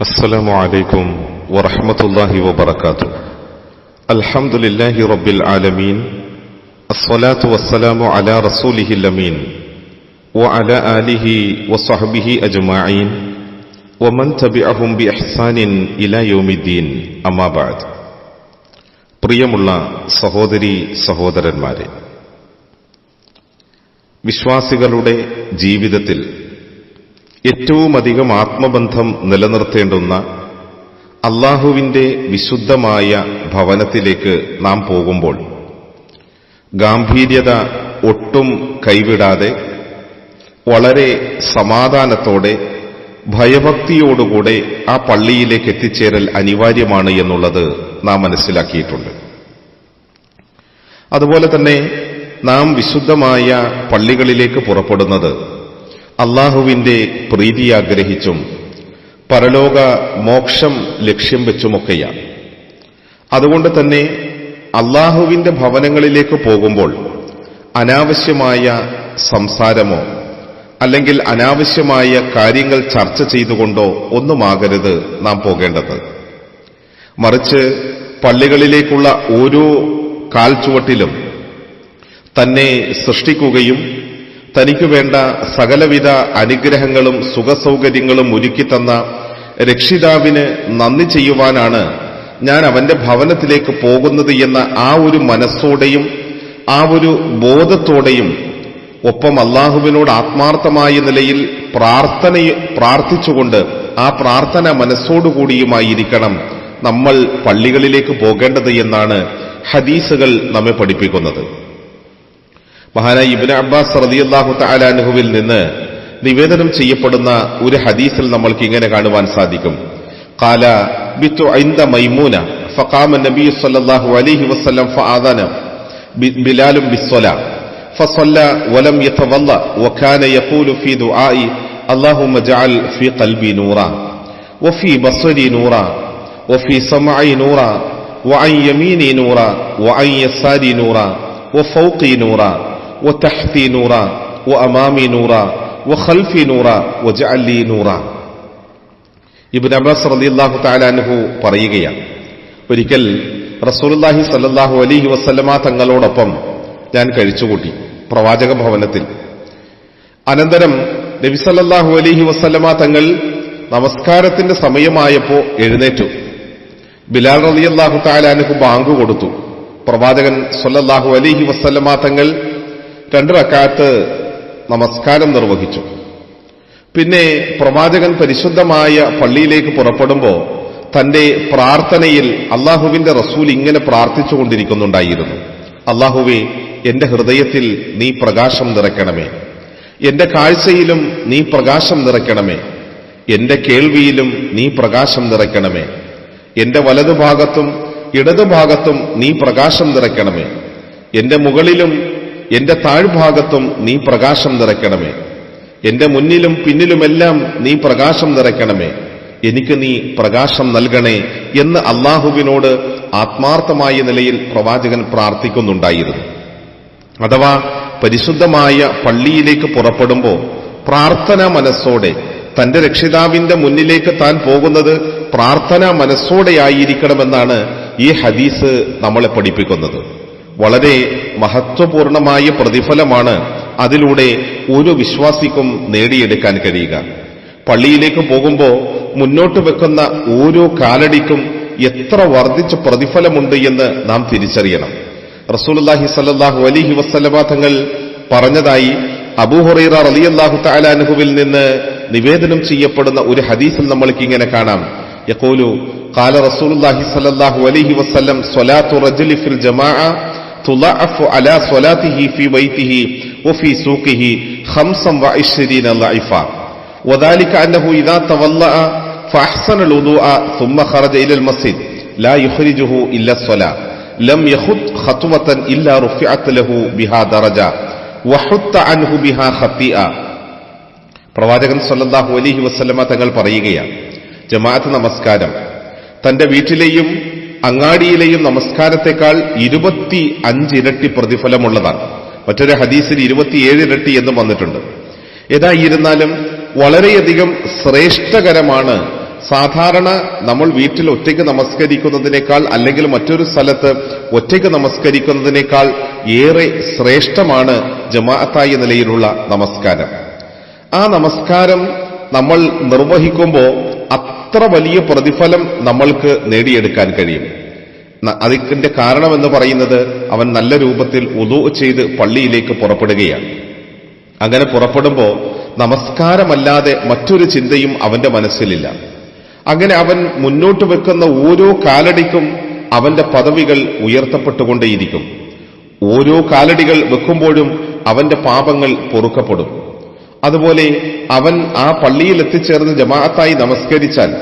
السلام عليكم ورحمة الله وبركاته الحمد لله رب العالمين الصلاة والسلام على رسوله الأمين وعلى آله وصحبه أجمعين ومن تبعهم بإحسان إلى يوم الدين أما بعد പ്രിയമുള്ള സഹോദരി സഹോദരന്മാരെ വിശ്വാസികളുടെ ജീവിതത്തിൽ ഏറ്റവുമധികം ആത്മബന്ധം നിലനിർത്തേണ്ടുന്ന അള്ളാഹുവിന്റെ വിശുദ്ധമായ ഭവനത്തിലേക്ക് നാം പോകുമ്പോൾ ഗാംഭീര്യത ഒട്ടും കൈവിടാതെ വളരെ സമാധാനത്തോടെ ഭയഭക്തിയോടുകൂടെ ആ പള്ളിയിലേക്ക് എത്തിച്ചേരൽ അനിവാര്യമാണ് എന്നുള്ളത് നാം മനസ്സിലാക്കിയിട്ടുണ്ട്. അതുപോലെ തന്നെ നാം വിശുദ്ധമായ പള്ളികളിലേക്ക് പുറപ്പെടുന്നത് അള്ളാഹുവിന്റെ പ്രീതി ആഗ്രഹിച്ചും പരലോക മോക്ഷം ലക്ഷ്യം വെച്ചുമൊക്കെയാണ് അതുകൊണ്ട് തന്നെ അള്ളാഹുവിന്റെ ഭവനങ്ങളിലേക്ക് പോകുമ്പോൾ അനാവശ്യമായ സംസാരമോ അല്ലെങ്കിൽ അനാവശ്യമായ കാര്യങ്ങൾ ചർച്ച ചെയ്തുകൊണ്ടോ ഒന്നുമാകരുത് നാം പോകേണ്ടത്. മറിച്ച് പള്ളികളിലേക്കുള്ള ഓരോ കാൽച്ചുവട്ടിലും തന്നെ സൃഷ്ടിക്കുകയും തനിക്ക് വേണ്ട സകലവിധ അനുഗ്രഹങ്ങളും സുഖസൗകര്യങ്ങളും ഒരുക്കിത്തന്ന രക്ഷിതാവിന് നന്ദി ചെയ്യുവാനാണ് ഞാൻ അവന്റെ ഭവനത്തിലേക്ക് പോകുന്നത് എന്ന ആ ഒരു മനസ്സോടെയും ആ ഒരു ബോധത്തോടെയും ഒപ്പം അള്ളാഹുവിനോട് ആത്മാർത്ഥമായ നിലയിൽ പ്രാർത്ഥന പ്രാർത്ഥിച്ചുകൊണ്ട് ആ പ്രാർത്ഥന മനസ്സോടുകൂടിയുമായിരിക്കണം നമ്മൾ പള്ളികളിലേക്ക് പോകേണ്ടത് എന്നാണ് ഹദീസുകൾ നമ്മെ പഠിപ്പിക്കുന്നത്. മഹാനായ ഇബിൻ അബ്ബാസ് റതിയല്ലാഹു തലാനുഹുവിൽ നിന്ന് നിവേദനം ചെയ്യപ്പെടുന്ന ഒരു ഹദീസിൽ നമ്മൾക്ക് ഇങ്ങനെ കാണുവാൻ സാധിക്കും കാല ബിത്തു ഐന്ദ മൈമൂന ഫഖാമ നബി സല്ലല്ലാഹു അലൈഹി വസല്ലം ഫആദന ബിലാലും ബിസ്സല فصلى ولم يتوضا وكان يقول في دعائي اللهم اجعل في قلبي نورا وفي بصري نورا وفي سمعي نورا وعن يميني نورا وعن يساري نورا وفوقي نورا وتحتي نورا وأمامي نورا وخلفي نورا وجعل لي نورا ഇബിൻ അബ്ബാസ് റളിയല്ലാഹു തആലാൻഹു പറയുകയാണ് ഒരിക്കൽ റസൂലുള്ളാഹി സല്ലല്ലാഹു അലൈഹി വസല്ലമ തങ്ങളോടൊപ്പം ഞാൻ കഴിച്ചുകൂട്ടി പ്രവാചക ഭവനത്തിൽ അനന്തരം നബി സല്ലല്ലാഹു അലൈഹി വസല്ലമ തങ്ങൾ നമസ്കാരത്തിന്റെ സമയമായപ്പോ എഴുന്നേറ്റു ബിലാൽ റളിയല്ലാഹു തആലാൻഹു ബാങ്ക് കൊടുത്തു പ്രവാചകൻ സല്ലല്ലാഹു അലൈഹി വസല്ലമ തങ്ങൾ രണ്ട് റക്കാത്ത് നമസ്കാരം നിർവഹിച്ചു. പിന്നെ പ്രവാചകൻ പരിശുദ്ധമായ പള്ളിയിലേക്ക് പുറപ്പെടുമ്പോൾ തന്റെ പ്രാർത്ഥനയിൽ അള്ളാഹുവിന്റെ റസൂൽ ഇങ്ങനെ പ്രാർത്ഥിച്ചുകൊണ്ടിരിക്കുന്നുണ്ടായിരുന്നു. അള്ളാഹുവെ എന്റെ ഹൃദയത്തിൽ നീ പ്രകാശം നിറയ്ക്കണമേ. എന്റെ കാഴ്ചയിലും നീ പ്രകാശം നിറയ്ക്കണമേ. എന്റെ കേൾവിയിലും നീ പ്രകാശം നിറയ്ക്കണമേ. എന്റെ വലതുഭാഗത്തും ഇടതുഭാഗത്തും നീ പ്രകാശം നിറയ്ക്കണമേ. എന്റെ മുകളിലും എന്റെ താഴ്ഭാഗത്തും നീ പ്രകാശം നിറയ്ക്കണമേ. എന്റെ മുന്നിലും പിന്നിലുമെല്ലാം നീ പ്രകാശം നിറയ്ക്കണമേ. എനിക്ക് നീ പ്രകാശം നൽകണേ എന്ന് അള്ളാഹുവിനോട് ആത്മാർത്ഥമായ നിലയിൽ പ്രവാചകൻ പ്രാർത്ഥിക്കുന്നുണ്ടായിരുന്നു. അഥവാ പരിശുദ്ധമായ പള്ളിയിലേക്ക് പുറപ്പെടുമ്പോൾ പ്രാർത്ഥനാ മനസ്സോടെ തന്റെ രക്ഷിതാവിന്റെ മുന്നിലേക്ക് താൻ പോകുന്നത് പ്രാർത്ഥനാ മനസ്സോടെയായിരിക്കണമെന്നാണ് ഈ ഹദീസ് നമ്മളെ പഠിപ്പിക്കുന്നത്. വളരെ മഹത്വപൂർണമായ പ്രതിഫലമാണ് അതിലൂടെ ഒരു വിശ്വാസിക്കും നേടിയെടുക്കാൻ കഴിയുക. പള്ളിയിലേക്ക് പോകുമ്പോൾ മുന്നോട്ട് വെക്കുന്ന ഓരോ കാലടിക്കും എത്ര വർദ്ധിച്ച പ്രതിഫലമുണ്ട് എന്ന് നാം തിരിച്ചറിയണം. റസൂലുല്ലാഹി സല്ലാഹു അലിഹി വസ്ലമ തങ്ങൾ പറഞ്ഞതായി അബൂഹുറൈറ അലി അള്ളാഹു താലാനുഹുവിൽ നിന്ന് നിവേദനം ചെയ്യപ്പെടുന്ന ഒരു ഹദീസിൽ നമ്മൾക്ക് ഇങ്ങനെ കാണാം. യക്കോലു കാല റസൂലുല്ലാഹി സല്ലാഹു അലിഹി വസ്ലം സ്വലാത്തു റജലിഫിൽ ഫിൽ ജമാഅ في الجماعة تضاعف على صلاته في بيته وفي سوقه خمسا وعشرين ضعفا وذلك أنه إذا تولأ فأحسن الوضوء ثم خرج إلى المسجد لا يخرجه إلا الصلاة لم يخط خطوة إلا رفعت له بها درجة وحط عنه بها خطيئة പ്രവാചകൻ സല്ലല്ലാഹു അലൈഹി വസല്ലമ തങ്ങൾ പറയുകയാണ് ജമാഅത്ത് നമസ്കാരം തന്റെ വീട്ടിലെയും അങ്ങാടിയിലെയും നമസ്കാരത്തെക്കാൾ ഇരുപത്തി അഞ്ചിരട്ടി പ്രതിഫലമുള്ളതാണ്. മറ്റൊരു ഹദീസിൽ ഇരുപത്തിയേഴ് ഇരട്ടി എന്നും വന്നിട്ടുണ്ട്. ഏതായിരുന്നാലും വളരെയധികം ശ്രേഷ്ഠകരമാണ് സാധാരണ നമ്മൾ വീട്ടിൽ ഒറ്റയ്ക്ക് നമസ്കരിക്കുന്നതിനേക്കാൾ അല്ലെങ്കിൽ മറ്റൊരു സ്ഥലത്ത് ഒറ്റയ്ക്ക് നമസ്കരിക്കുന്നതിനേക്കാൾ ഏറെ ശ്രേഷ്ഠമാണ് ജമാഅത്തായ നിലയിലുള്ള നമസ്കാരം. ആ നമസ്കാരം നമ്മൾ നിർവഹിക്കുമ്പോൾ അത്ര വലിയ പ്രതിഫലം നമ്മൾക്ക് നേടിയെടുക്കാൻ കഴിയും. അതിന്റെ കാരണമെന്ന് പറയുന്നത് അവൻ നല്ല രൂപത്തിൽ ഉദു ചെയ്ത് പള്ളിയിലേക്ക് പുറപ്പെടുകയാണ്. അങ്ങനെ പുറപ്പെടുമ്പോൾ നമസ്കാരമല്ലാതെ മറ്റൊരു ചിന്തയും അവന്റെ മനസ്സിലില്ല. അങ്ങനെ അവൻ മുന്നോട്ട് വെക്കുന്ന ഓരോ കാലടിക്കും അവന്റെ പദവികൾ ഉയർത്തപ്പെട്ടുകൊണ്ടേയിരിക്കും. ഓരോ കാലടികൾ വെക്കുമ്പോഴും അവന്റെ പാപങ്ങൾ പൊറുക്കപ്പെടും. അതുപോലെ അവൻ ആ പള്ളിയിൽ എത്തിച്ചേർന്ന് ജമാഅത്തായി നമസ്കരിച്ചാൽ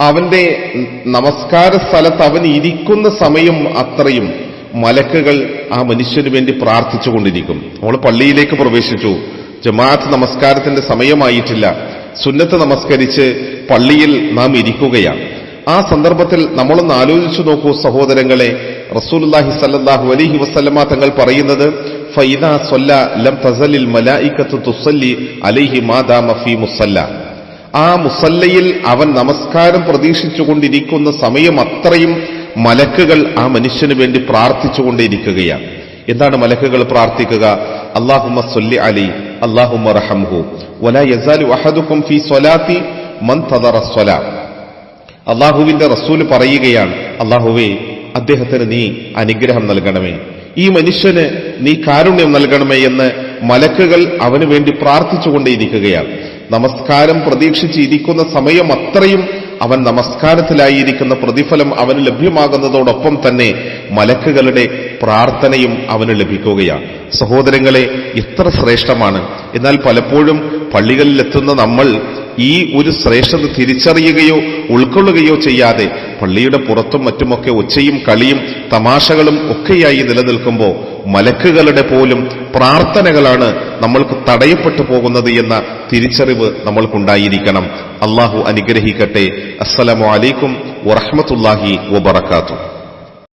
അവന്റെ നമസ്കാര സ്ഥലത്ത് അവൻ ഇരിക്കുന്ന സമയം അത്രയും മലക്കുകൾ ആ മനുഷ്യന് വേണ്ടി പ്രാർത്ഥിച്ചുകൊണ്ടിരിക്കും നമ്മൾ പള്ളിയിലേക്ക് പ്രവേശിച്ചു. ജമാഅത്ത് നമസ്കാരത്തിന്റെ സമയമായിട്ടില്ല. സുന്നത്ത് നമസ്കരിച്ച് പള്ളിയിൽ നാം ഇരിക്കുകയാണ്. ആ സന്ദർഭത്തിൽ നമ്മളൊന്ന് ആലോചിച്ചു നോക്കൂ സഹോദരങ്ങളെ റസൂലുള്ളാഹി സല്ലാഹു അലഹി വസല്ലമ തങ്ങൾ പറയുന്നത് ഫൈദാ ലം അലൈഹി ആ മുസല്ലയിൽ അവൻ നമസ്കാരം പ്രതീക്ഷിച്ചുകൊണ്ടിരിക്കുന്ന സമയം അത്രയും മലക്കുകൾ ആ മനുഷ്യന് വേണ്ടി പ്രാർത്ഥിച്ചുകൊണ്ടിരിക്കുകയാണ് എന്താണ് മലക്കുകൾ പ്രാർത്ഥിക്കുക? യസാലു അള്ളാഹുവിന്റെ റസൂൽ പറയുകയാണ് അള്ളാഹുവേ അദ്ദേഹത്തിന് നീ അനുഗ്രഹം നൽകണമേ. ഈ മനുഷ്യന് നീ കാരുണ്യം നൽകണമേ എന്ന് മലക്കുകൾ അവന് വേണ്ടി പ്രാർത്ഥിച്ചുകൊണ്ടേയിരിക്കുകയാണ്. നമസ്കാരം പ്രതീക്ഷിച്ചിരിക്കുന്ന സമയം അത്രയും അവൻ നമസ്കാരത്തിലായിരിക്കുന്ന പ്രതിഫലം അവന് ലഭ്യമാകുന്നതോടൊപ്പം തന്നെ മലക്കുകളുടെ പ്രാർത്ഥനയും അവന് ലഭിക്കുകയാണ്. സഹോദരങ്ങളെ എത്ര ശ്രേഷ്ഠമാണ്. എന്നാൽ പലപ്പോഴും പള്ളികളിലെത്തുന്ന നമ്മൾ ഈ ഒരു ശ്രേഷ്ഠത തിരിച്ചറിയുകയോ ഉൾക്കൊള്ളുകയോ ചെയ്യാതെ പള്ളിയുടെ പുറത്തും മറ്റുമൊക്കെ ഉച്ചയും കളിയും തമാശകളും ഒക്കെയായി നിലനിൽക്കുമ്പോൾ മലക്കുകളുടെ പോലും പ്രാർത്ഥനകളാണ് നമ്മൾക്ക് തടയപ്പെട്ടു പോകുന്നത് എന്ന തിരിച്ചറിവ് നമ്മൾക്കുണ്ടായിരിക്കണം. അള്ളാഹു അനുഗ്രഹിക്കട്ടെ. അസ്സലാമലൈക്കും അലൈക്കും വറഹ്മത്തുള്ളാഹി വബറകാതുഹു.